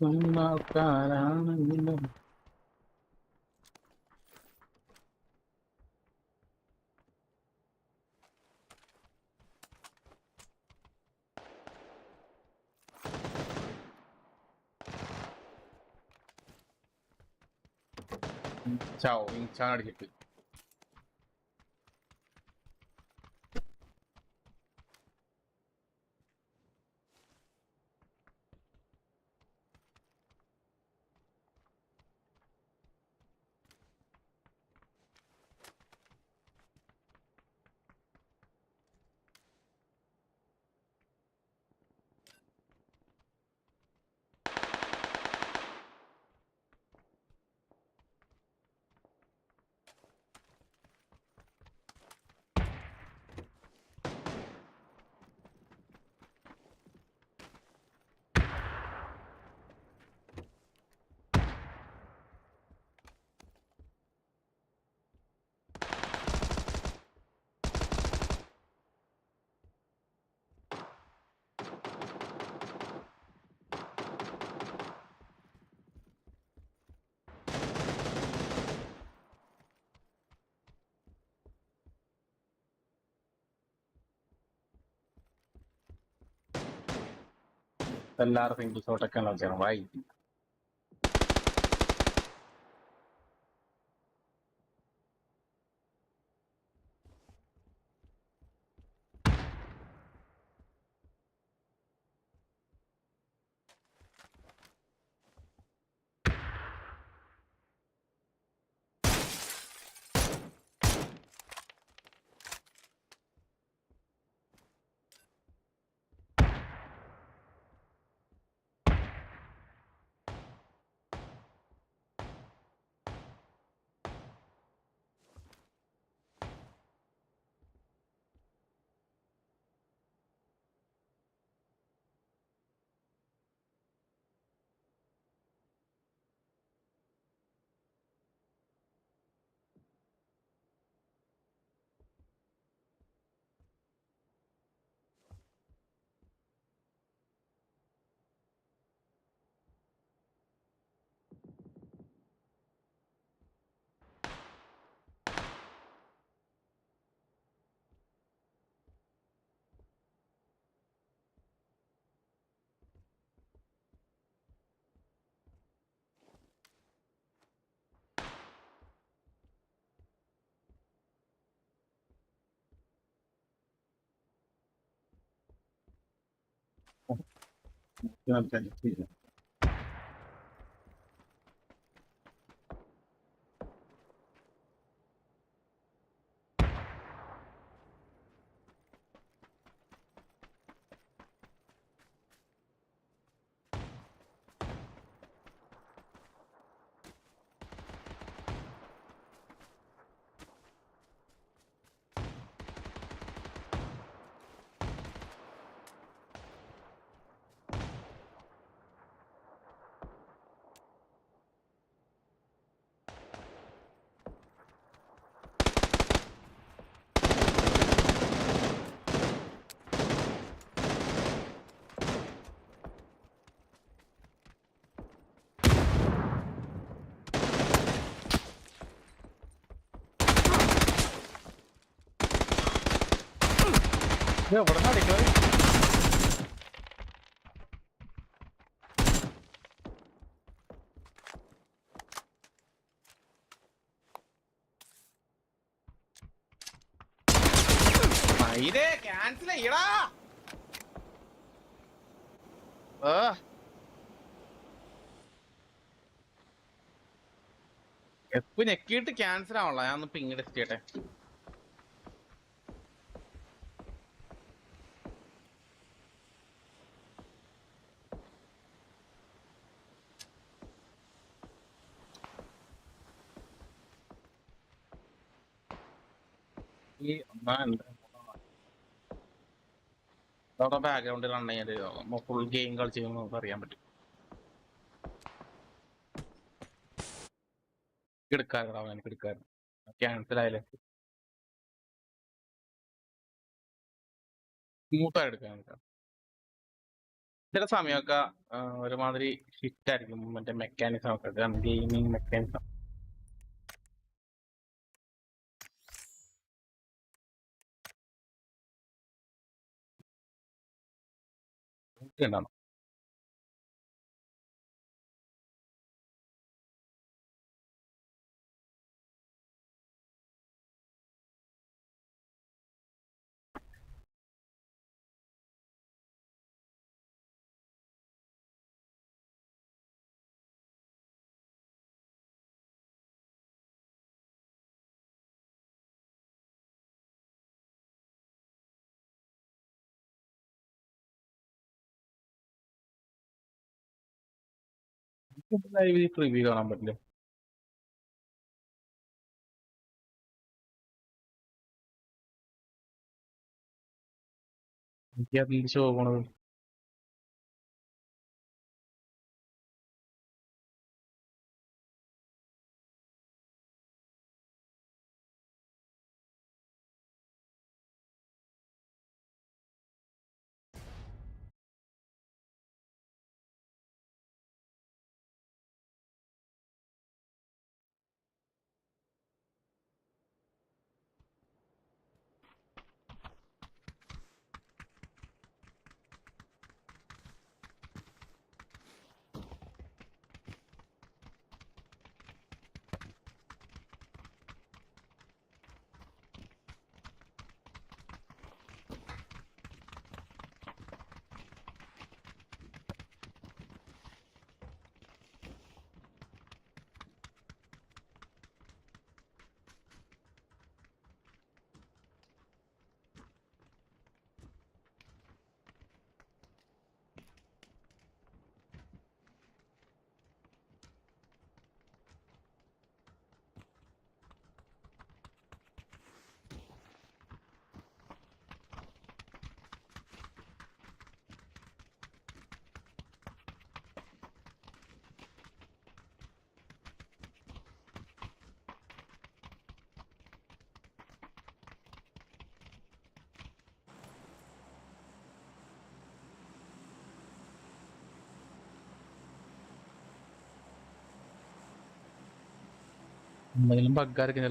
ചുമ്മാക്കാരാണെങ്കിലും ചാവോ ഇൻചാൻ അടിച്ചിട്ട് എല്ലാവരും സിംഗിൾ ഷോട്ടൊക്കെ നോക്കിയാണ് വായി 千万不要点退下。എവിടെ ഇതേ ക്യാൻസൽ ചെയ്യടാ എപ്പ് ഞെക്കിയിട്ട് ക്യാൻസൽ ആവണല്ലോ. ഞാൻ ഒന്ന് ചെയ്യട്ടെ. ഈ അവിടെ ബാക്ക്ഗ്രൗണ്ടിൽ ചെയ്യാൻ ഫുൾ ഗെയിം കളിച്ച് നമുക്ക് അറിയാൻ പറ്റും. എടുക്കാറുണ്ടോ എനിക്ക് എടുക്കാറുണ്ട് ക്യാൻസൽ ആയാലേ. എടുക്കാൻ ചില സമയമൊക്കെ ഒരുമാതിരി ഹിറ്റ് ആയിരിക്കും. മറ്റേ മെക്കാനിസം ഒക്കെ. ഗെയിമിങ് മെക്കാനിസം ഉണ്ടാവും ലൈവ് പ്രിവ്യൂ കാണാൻ പറ്റില്ല? എനിക്ക് അതിൽ ഷോ എന്തെങ്കിലും ബഗ്ഗായിരിക്കും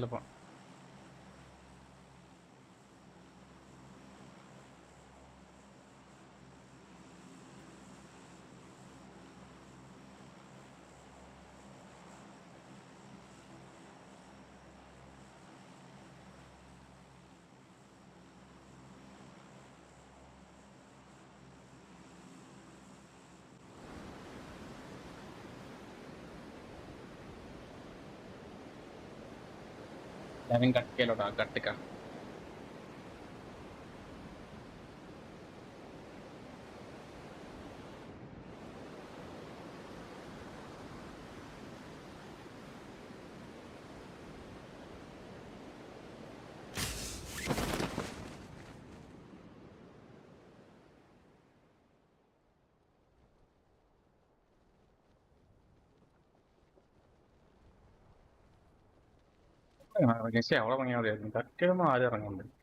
having gut kill or gut picker. പക്ഷേ അവിടെ ഇറങ്ങിയാൽ മതിയായിരുന്നു കട്ടിയൊന്നും ആരും ഇറങ്ങുന്നുണ്ട്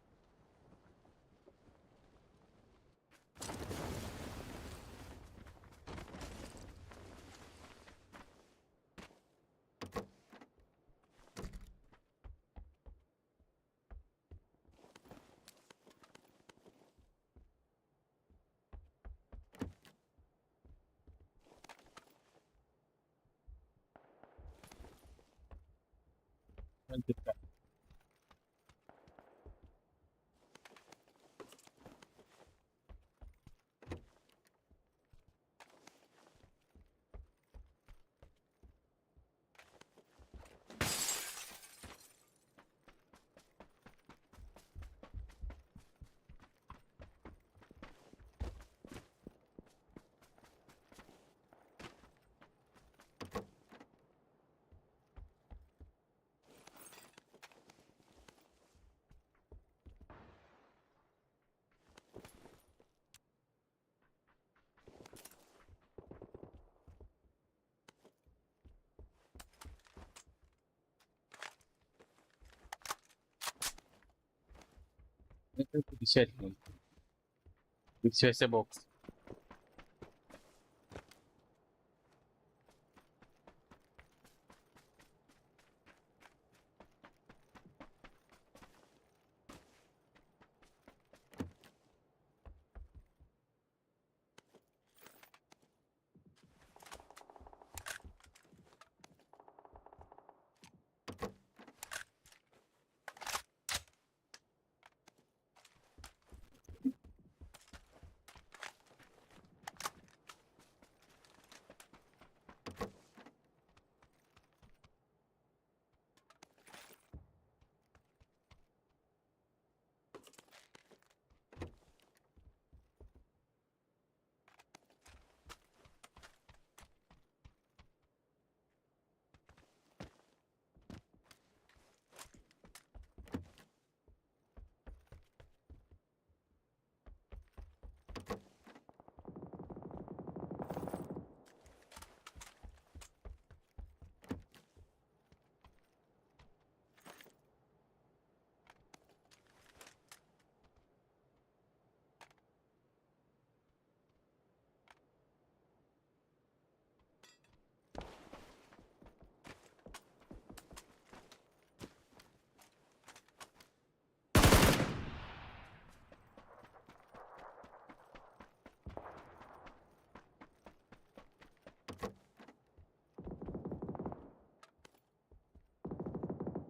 50 будет. И бокс.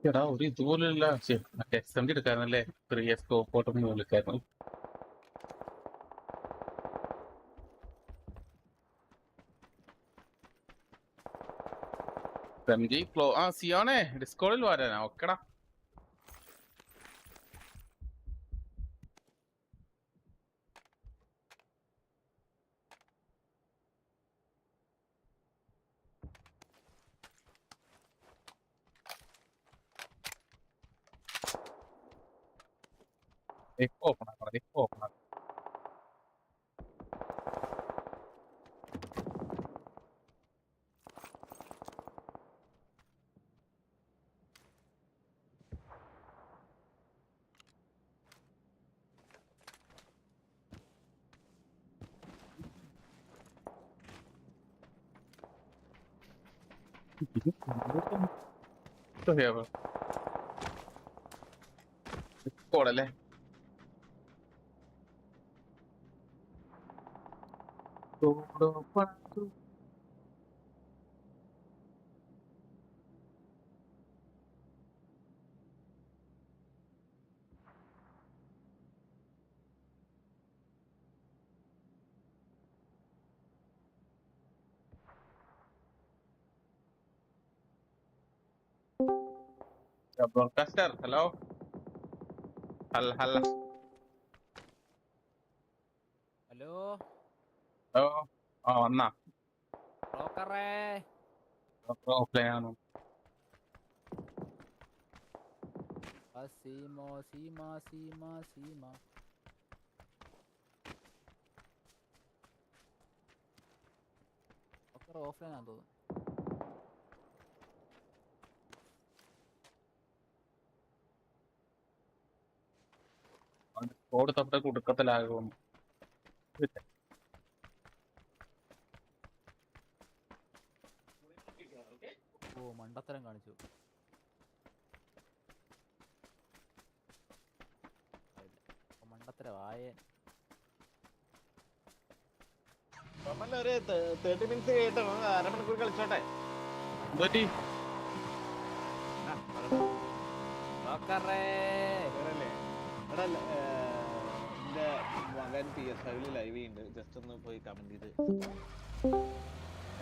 എടാ ഒരു ഇതുപോലുള്ള മറ്റേ എസ് എം ഡി എടുക്കായിരുന്നല്ലേ? ചെറിയ സ്കോപ്പ് ഓട്ടം എടുക്കായിരുന്നു എം ജി ക്ലോ ആ സിയോണേ ഡിസ്കോളിൽ വരാനാ. ഓക്കെടാ ഇപ്പൊ ഓപ്പൺ ആക്കണം ഇപ്പൊ Todo cuanto broadcaster, hello? Hello, hello. Hello? Hello ആ വന്നാ ബ്രോക്കറേ ആ സീമോ സീമ സീമ സീമ ബ്രോക്കർ ഓഫ്ലൈൻ ആണെന്ന് തോന്നുന്നു കോഡ് തൊട്ട് കുടുക്കത്തിലാകും മണ്ടത്തരം കാണിച്ചു. മണ്ടത്തരം ഒരു തേർട്ടി മിനിറ്റ്സ് കേട്ടോ. അരമണിക്കൂർ കളിച്ചോട്ടെ. പറ്റി ബ്രോക്കറേ വേറല്ലേ? എടാ എന്റെ മകൻ പി എസ് ഫൈവിൽ ലൈവ് ഉണ്ട് ജസ്റ്റ് ഒന്ന് പോയി കമന്റ് ചെയ്ത്.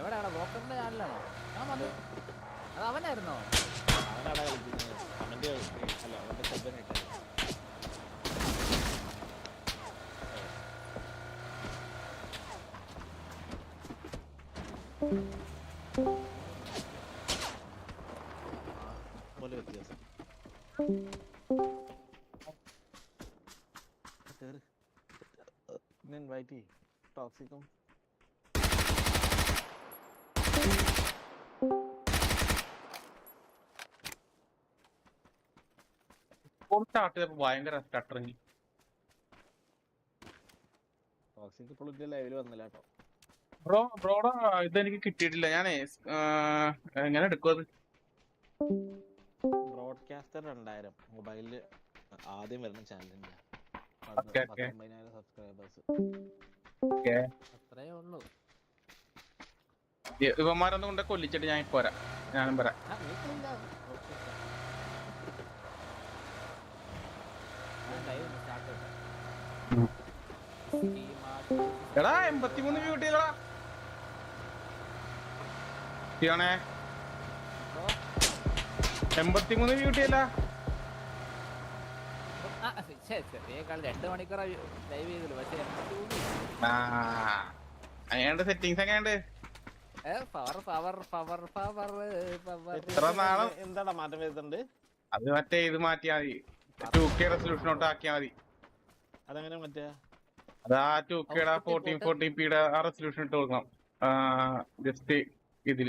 എവിടെയാണ് ബ്രോക്കറിന്റെ ചാനലാണോ ഞാൻ വന്നു അത് അവനായിരുന്നോ? അവനാടാ കളിക്കുന്നത് കമന്റ് അല്ല അവന്റെ പോലെ വ്യത്യാസം. ഇൻവൈറ്റ് ടോക്സിക്കും കോഡ് സ്റ്റാർട്ട് ചെയ്തപ്പോ ഭയങ്കര സ്റ്റട്ടറിങ് ടോക്സിക് ഇപ്പോൾ ഇന്റെ ലൈവിൽ വന്നില്ല കേട്ടോ. ബ്രോ ബ്രോടെ ഇതെനിക്ക് കിട്ടിയിട്ടില്ല. ഞാനേ എങ്ങനെ എടുക്കും അത് ബ്രോഡ്കാസ്റ്റർ രണ്ടായിരം മൊബൈലിൽ ആദ്യം വരുന്ന ചാനലിന്റെ. പത്തൊമ്പതിനായിരം സബ്സ്ക്രൈബേഴ്സ് അത്രേ ഉള്ളൂ. ഇവന്മാരൊന്നും കൊണ്ട് കൊല്ലിച്ചിട്ട് ഞാൻ പോരാ ഞാനും വരാം ആ, വീട്ടിലില്ല. ഞാൻ live ഒന്ന് start ചെയ്യട്ടെ. ഉം. സീമ, എടാ എൺപത്തിമൂന്ന് സിയോണേ ബ്രോ, എൺപത്തിമൂന്ന് കളി. രണ്ട് മണിക്കൂർ ലൈവ് ചെയ്തില്ല പക്ഷെ അങ്ങനെയുണ്ട് സെറ്റിങ്സ് എങ്ങനെയുണ്ട്? Power power power power power എത്ര നാളെ? എന്താടാ മാറ്റം വരുന്നുണ്ട്? അത് മറ്റേ ഇത് മാറ്റിയാ മതി. ടു കെ റെസൊല്യൂഷനോട്ട് ആക്കിയാ മതി. അതെങ്ങനെ മറ്റേ? അത് ആ ടു കെയുടെ ഫോർട്ടീൻ ഫോർട്ടീൻ പിയുടെ ആ റെസൊല്യൂഷൻ ഇട്ട് കൊടുക്കണം. ജസ്റ്റ് ഇതിൽ.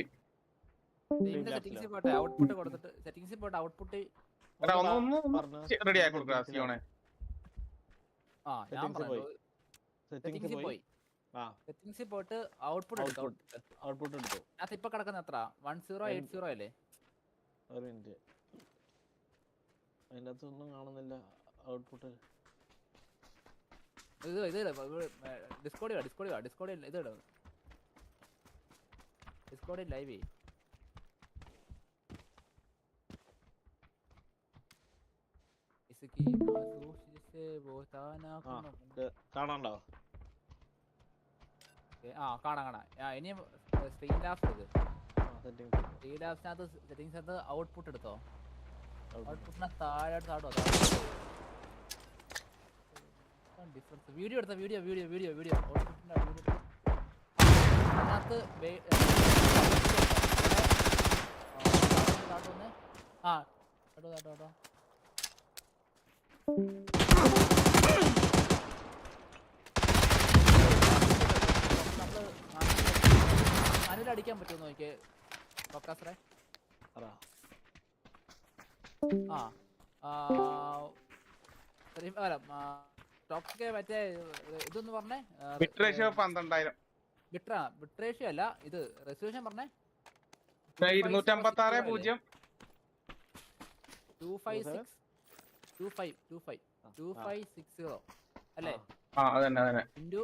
സെറ്റിംഗ്സിൽ പോട്ടെ. ഔട്ട്പുട്ട് കൊടുത്തിട്ട് സെറ്റിംഗ്സിൽ പോട്ടെ. ഔട്ട്പുട്ട് എടാ ഒന്ന് ഒന്ന് പറഞ്ഞ് ഒന്ന് റെഡി ആക്കി കൊടുക്കുക സിയോണെ. ആ ഞാൻ. പറഞ്ഞു സെറ്റിംഗ്സ് സെറ്റിംഗ്സിൽ പോയി. സെറ്റിംഗ്സിൽ പോയിട്ട് ഔട്ട്പുട്ട് ഔട്ട്പുട്ട് എടുത്തു. അത് ഇപ്പൊ കിടക്കുന്ന എത്ര വൺ സീറോ എയ്റ്റ് സീറോ അല്ലേ? ഒരു മിനിറ്റ് അതിന്റെ അകത്തൊന്നും കാണുന്നില്ല ഔട്ട്പുട്ട് ഇത് ഇത് ഡിസ്കോഡ് ഡിസ്കോഡ് ഡിസ്കോഡ് ഇത് ഇടാം. ഡിസ്കോഡ് ലൈവ് ചെയ്യും കാണാണ്ടോ ആ കാണാം കാണാം. ഇനി സ്ക്രീൻ ലാസ്റ്റ് സ്ക്രീൻ ലാസ്റ്റിനകത്ത് സെറ്റിംഗ്സിനകത്ത് ഔട്ട്പുട്ട് എടുത്തോ? Video video video video video പറ്റുമോ നോക്കിയേ ഡോക്ടർ സാറേ അതാ ആ അല്ല മറ്റേ ഇതൊന്ന് പറഞ്ഞേ ബിറ്റ് റേഷ്യോ പന്ത്രണ്ടായിരം. ബിട്ര ബിട്രേഷ്യോ അല്ല ഇത് റെസൊല്യൂഷൻ പറഞ്ഞേ. ഇരുന്നൂറ്റമ്പത്തി ആറ് പൂജ്യം. Two five six two five two five two five six zero അല്ലേ? Into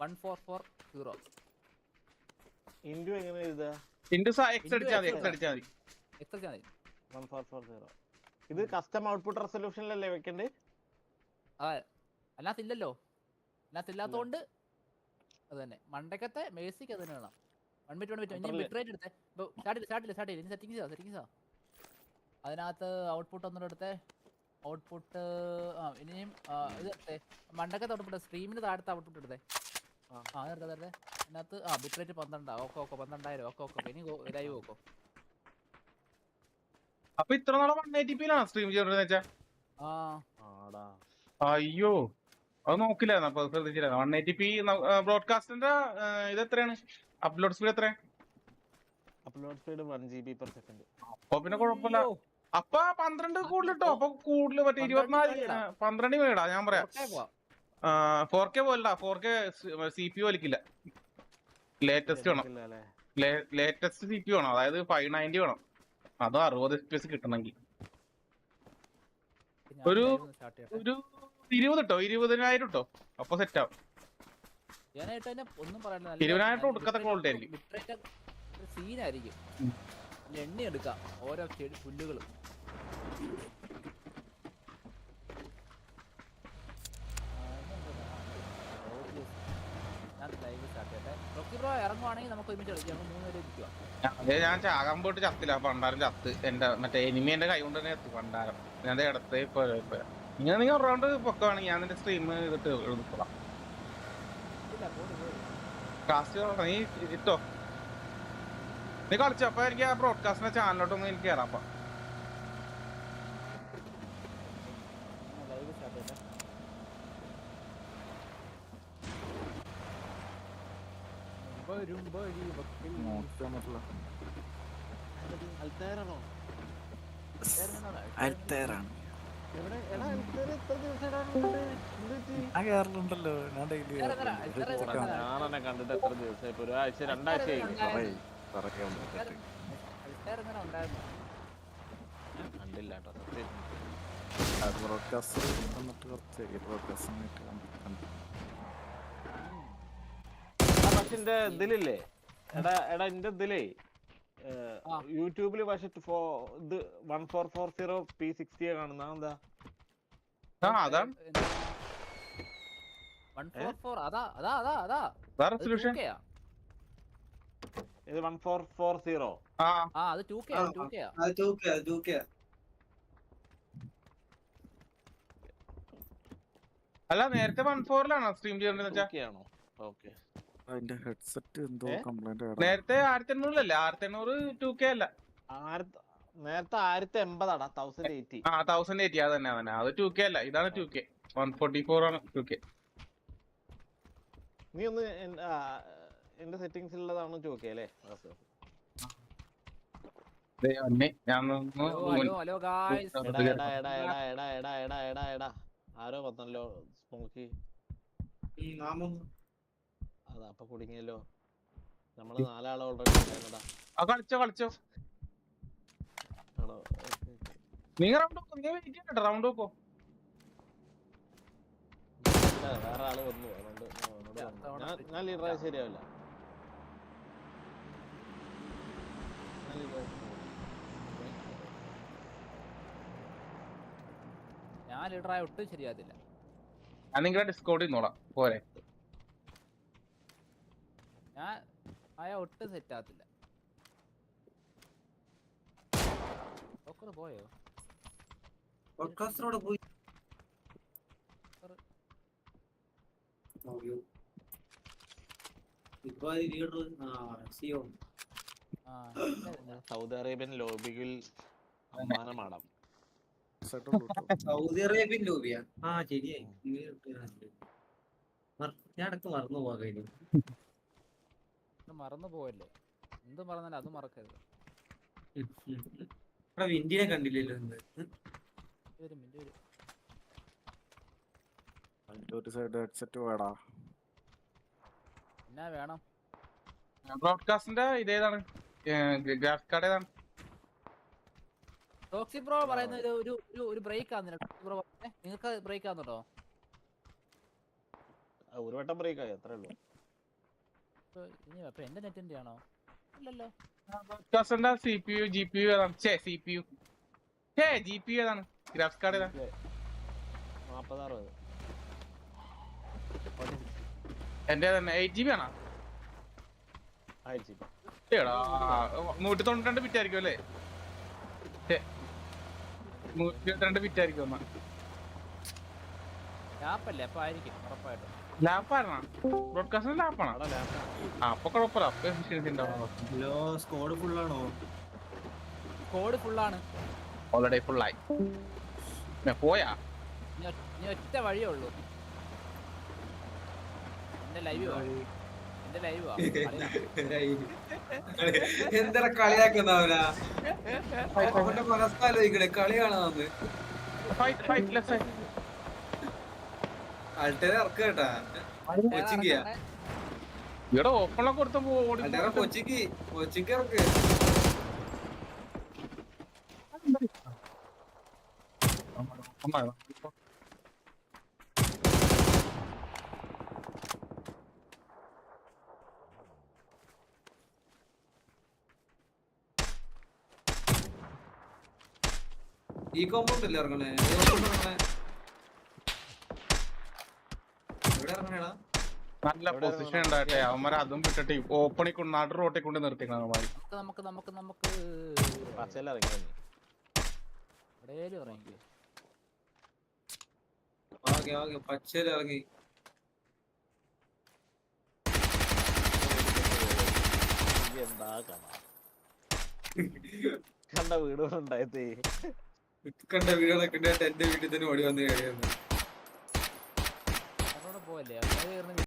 one four four zero. Into എങ്ങനെ എഴുതാ ഇൻഡു എക്സ് അടിച്ചാൽ മതി എക്സ് അടിച്ചാൽ മതി. എത്ര മതി. വൺ ഫോർ ഫോർ സീറോ ഇത് കസ്റ്റം ഔട്ട്പുട്ട് റെസൊല്യൂഷനിലല്ലേ വെക്കണ്ടേ? അല്ലാത്തില്ലല്ലോ അല്ലാത്തില്ലാത്തോണ്ട് അത് തന്നെ. മണ്ടക്കത്തെ മേസിക്ക് അത് തന്നെ വേണം. വൺ മിനിറ്റ് വൺ മിനിറ്റ് അത്രല്ലേ? ബിറ്റ് റേറ്റ് എടുത്തേ സ്റ്റാർട്ട് സ്റ്റാർട്ട് സ്റ്റാർട്ട് ഇനി സെറ്റിങ്സ് സെറ്റിംഗ്സ് അതിനകത്ത് ഔട്ട്പുട്ട് ഒന്നും എടുത്തേ. ഔട്ട്പുട്ട് ആ ഇനിയും ഇത് എടുത്തേ. മണ്ടക്കത്തെ ഔട്ട്പുട്ട് സ്ട്രീമിന് താഴത്തെ ഔട്ട്പുട്ട് എടുത്തേ. ആ. അതെടുത്തേ അതിനകത്ത് ആ ബിറ്റ് റേറ്റ് പന്ത്രണ്ടാ. ഓക്കെ ഓക്കെ പന്ത്രണ്ടായിരം. Okay okay. ഇനി ലൈവ് നോക്കോ. അപ്പൊ ഇത്ര നാളെ വൺ എയ്റ്റി പിയിലാണ് സ്ട്രീം ചെയ്തോണ്ടെന്ന് വെച്ചാ ആ. ആടാ. അയ്യോ. അത് നോക്കില്ലായിരുന്നു? അപ്പൊ ശ്രദ്ധിച്ചില്ല വൺ എയ്റ്റി പി ബ്രോഡ്കാസ്റ്റിന്റെ ഇത് എത്രയാണ്? അപ്ലോഡ് സ്പീഡ് എത്രയാണ് upload speed one G B per second അപ്പൊ പിന്നെ കുഴപ്പമില്ല. അപ്പൊ പന്ത്രണ്ട് കൂടുതൽ കേട്ടോ അപ്പൊ കൂടുതൽ മറ്റേ ഇരുപത്തിനാല് പന്ത്രണ്ട് മേടാ ഞാൻ പറയാം. ഫോർ കെ പോലല്ല ഫോർ കെ സി പി വലിക്കില്ല. ലേറ്റസ്റ്റ് വേണം. ലേറ്റസ്റ്റ് സി പി വേണം. അതായത് ഫൈവ് നയന്റി വേണം. അതും അറുപത് എഫ് പി എസ് കിട്ടണമെങ്കിൽ ഒരു- ഒരു ഇരുപത് കേട്ടോ ഇരുപതിനായിരം കേട്ടോ അപ്പൊ സെറ്റ് ആവും. ഇരുപതിനായിരം കൊടുക്കാത്ത ക്വാളിറ്റി ആയിരിക്കും. സീനായിരിക്കും എണ്ണ എടുക്കാം. ഓരോ പുല്ലുകളും ഞാൻ ലൈവ് സ്റ്റാർട്ട് ചെയ്യട്ടെ റോക്കി ബ്രോ ഇറങ്ങുവാണെങ്കിൽ നമുക്ക് ഒരുമിച്ച് കളിക്കാം. നമുക്ക് മൂന്ന് പേര് ഇരിക്കുക ഞാൻ ചാകാൻ പോയിട്ട് ചത്തില്ല. പണ്ടാരം ചത്ത്. എന്റെ മറ്റേ എനിമിന്റെ കൈ കൊണ്ട് തന്നെ പണ്ടാരം ഞാൻ ഇടത്ത് നിങ്ങൾ നിങ്ങൾ റൗണ്ട് പൊക്കവാണെങ്കിൽ ഞാൻ നിന്റെ സ്ട്രീം ഇതിട്ട് എടുത്തോളാം കാസ്റ്റ് നീ ഇട്ടോ? നീ കളിച്ചപ്പോ എനിക്ക് ആ ബ്രോഡ്കാസ്റ്റിന്റെ ചാനലോട്ടൊന്നും എനിക്ക് കയറാം കേറലുണ്ടല്ലോ. ഞാൻ ഡെയിലി കണ്ടിട്ട് എത്ര ബ്രോഡ്കാസ്റ്റ് പക്ഷെ ഇതിലില്ലേ? എടാ എടാ എന്റെ ഇതിലേ യൂട്യൂബിൽ പക്ഷെ ഇത് one four four zero P sixty കാണുന്ന എന്താ അതാണ്. അല്ല നേരത്തെ വൺ ഫോറിലാണോ സ്ട്രീം ചെയ്തോണ്ടിരുന്ന ഓക്കെ അതിന്റെ ഹെഡ്സെറ്റ് എന്തോ കംപ്ലൈന്റ് നേരത്തെ ആയിരത്തി എണ്ണൂറിലല്ലേ ആയിരത്തി എണ്ണൂറ് ടു കെ അല്ല. നേരത്തെ ആയിരത്തി എൺപതാടാ തൗസൻഡ് എയ്റ്റി ആ തൗസൻഡ് എയ്റ്റി അത് തന്നെ അതന്നെ അത് ടു കെ അല്ല. ഇതാണ് two K one forty four ആണ് ടു കെ നീ ഒന്ന് എന്റെ സെറ്റിംഗ്സ് ടു കെ അല്ലേ? ആരോ വന്നല്ലോ സ്മോക്കി. കുടുങ്ങിയല്ലോ. നമ്മൾ നാലാളെ ഓൾറെഡി ആ കളിച്ചോ കളിച്ചോ. നീ റൗണ്ട് വെക്കോ നീ വെയിറ്റ് റൗണ്ട് വന്നു ഞാൻ ലീഡറായ ശരിയാവില്ല. ഞാൻ ഒട്ടും ശരിയാകത്തില്ല. ഞാൻ നിങ്ങളുടെ ഡിസ്കോഡിൽ നോടാം പോരെ. ഞാൻ ആയ ഒട്ടും സെറ്റ് ആകത്തില്ല. ടോക്കർ പോയോ? സൗദി അറേബ്യൻ ലോബിയിൽ ഉള്ളൂ സൗദി അറേബ്യൻ ലോബിയാ? ആ ശരിയായി. ഞാൻ ഇടയ്ക്ക് മറന്നു പോകാൻ കഴിഞ്ഞു. ഇത് മറന്നു പോവല്ലേ? എന്ത് മറന്നാലും അത് മറക്കരുത്. കണ്ടില്ലല്ലോ. വരും വരും. ഒരു സൈഡ് ഹെഡ്സെറ്റ് വേടാ. എന്നാ വേണം? ബ്രോഡ്കാസ്റ്റിന്റെ ഇതേതാണ്. ഗ്രാഫിക് കാർഡ് ഏതാണ്. ടോക്സി പറയുന്ന ഒരു ഒരു ബ്രേക്ക് ടോക്സി നിങ്ങൾക്ക് ബ്രേക്ക് ആകുന്നുണ്ടോ ഒരു വട്ടം ബ്രേക്ക് ആയി അത്രേ ഉള്ളൂ. ഇപ്പൊ ഇനി അപ്പൊ എന്റെ നെറ്റിന്റെ ആണോ C P U G P U ഏതാണ്? ചേ സി പി യു ചേ ജി പി യു ഏതാണ്? ഗ്രാഫിക്സ് കാർഡ് എന്റെ തന്നെ എയ്റ്റ് ജി ബി ആണോ? ജി നൂറ്റി തൊണ്ണൂറ്റി രണ്ട് ബിറ്റ് ആയിരിക്കും അല്ലേ? നൂറ്റി ഇരുപത്തിരണ്ട് ബിറ്റ് ആയിരിക്കും എന്നാ. അപ്പൊ ആയിരിക്കും ഉറപ്പായിട്ടും. ലാപ്പാണോ? ബ്രോഡ്കാസ്റ്റിന്റെ ലാപ്പാണോ അപ്പൊ കുഴപ്പമില്ല. അപ്പൊ എഫിഷ്യൻസി ഉണ്ടാവും ഹലോ സ്കോഡ് ഫുള്ളാണോ കോഡ് ഫുള്ളാണ് ഓൾറെഡി ഫുള്ളായി പോയാ? ഒറ്റ- വഴിയേ ഉള്ളൂ. എന്റെ ലൈവ് എന്റെ ലൈവ് എന്താ കളിയാക്കുന്നവനാ. അവന്റെ മനസ്സാലോചിക്കണേ. കളി കാണാന്ന് ഫൈറ്റ് ഫൈറ്റ് ലെസ് അൾട്ടേരെ ഇറക്കുക കേട്ടാ. കൊച്ചിക്ക് ഇവിടെ ഓപ്പണിലൊക്കെ കൊടുത്തപ്പോ ഓടി അൾട്ടേറെ കൊച്ചിക്ക് കൊച്ചിക്ക് ഇറക്ക്. ഈ കോമ്പൗണ്ട് അല്ലേ ഇറങ്ങണേ? ഏത് compound ഇറങ്ങണേ? നല്ല പൊസിഷൻ ഉണ്ടായിട്ടെ. അവന്മാർ അതും വിട്ടിട്ട് ഓപ്പണി കൊണ്ട് നാട്ടു റോട്ടിൽ കൊണ്ട് നിർത്തിക്കണം നമുക്ക് നമുക്ക് നമുക്ക് പച്ചയിൽ ഇറങ്ങി. എന്താ കണ്ട വീടുകളുണ്ടായത് കണ്ട വീടുകളൊക്കെ ഉണ്ടായിട്ട് എന്റെ വീട്ടിൽ തന്നെ ഓടി വന്ന് കഴിയുന്നു. പോവല്ലേ?